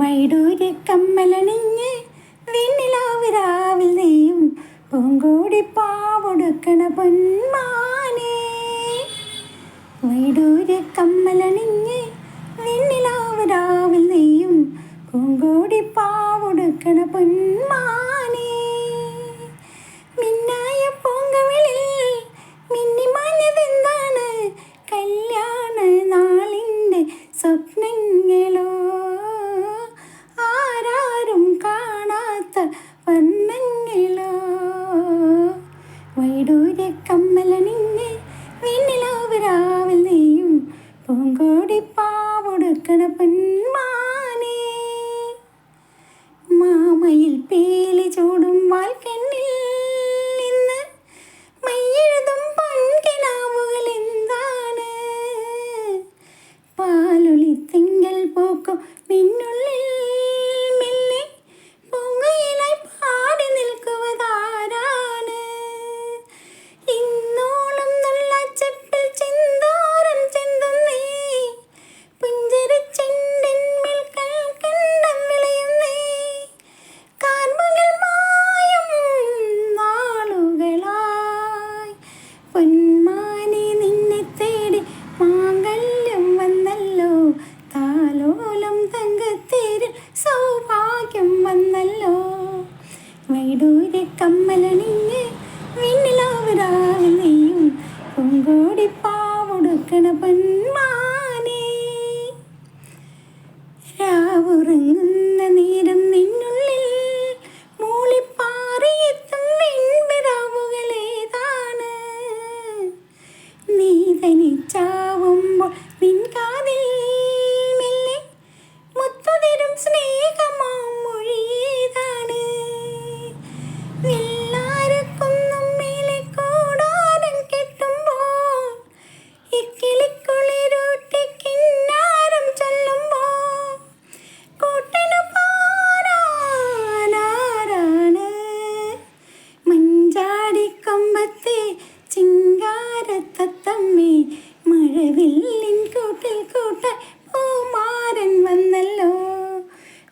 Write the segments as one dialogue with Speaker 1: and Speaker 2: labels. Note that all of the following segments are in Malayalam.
Speaker 1: വൈഡൂര്യ കമ്മലണിഞ്ഞ് വെണ്ണിലാവ് രാവിൽ നെയ്യും പൂങ്കോടി പാവൊടുക്കണ പൊന്മാനേ. വൈഡൂര്യ കമ്മലണിഞ്ഞ് വെണ്ണിലാവ് രാവിൽ നെയ്യും പൂങ്കോടി പാവൊടുക്കണ പൊന്മാനേ പൂങ്കോടി പാവൊടുക്കണ പെൺമാനെ. മാമയിൽ പേലി ചൂടും വാൽക്കെണ്ണിൽ നിന്ന് മയ്യെഴുതും പൊൻകിനാവുകൾ എന്താണ്? പാലൊളി തിങ്കൾ പോക്കും നിന്നുള്ളിൽ പൂങ്കോടി പാവൊടുക്കണ പന്മാനെ രാവുറങ്ങുന്ന ചിങ്കാരത്തത്തമ്മേ മഴവില്ലിൻ കൂട്ടിൽ കൂട്ടാൻ പൂമാരൻ വന്നല്ലോ.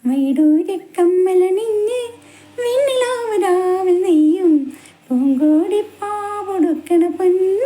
Speaker 1: വൈഡൂര്യ കമ്മലണിഞ്ഞ് വെണ്ണിലാവ് രാവിൽ നെയ്യും പൂങ്കോടി പാവൊടുക്കണ പൊന്മാനേ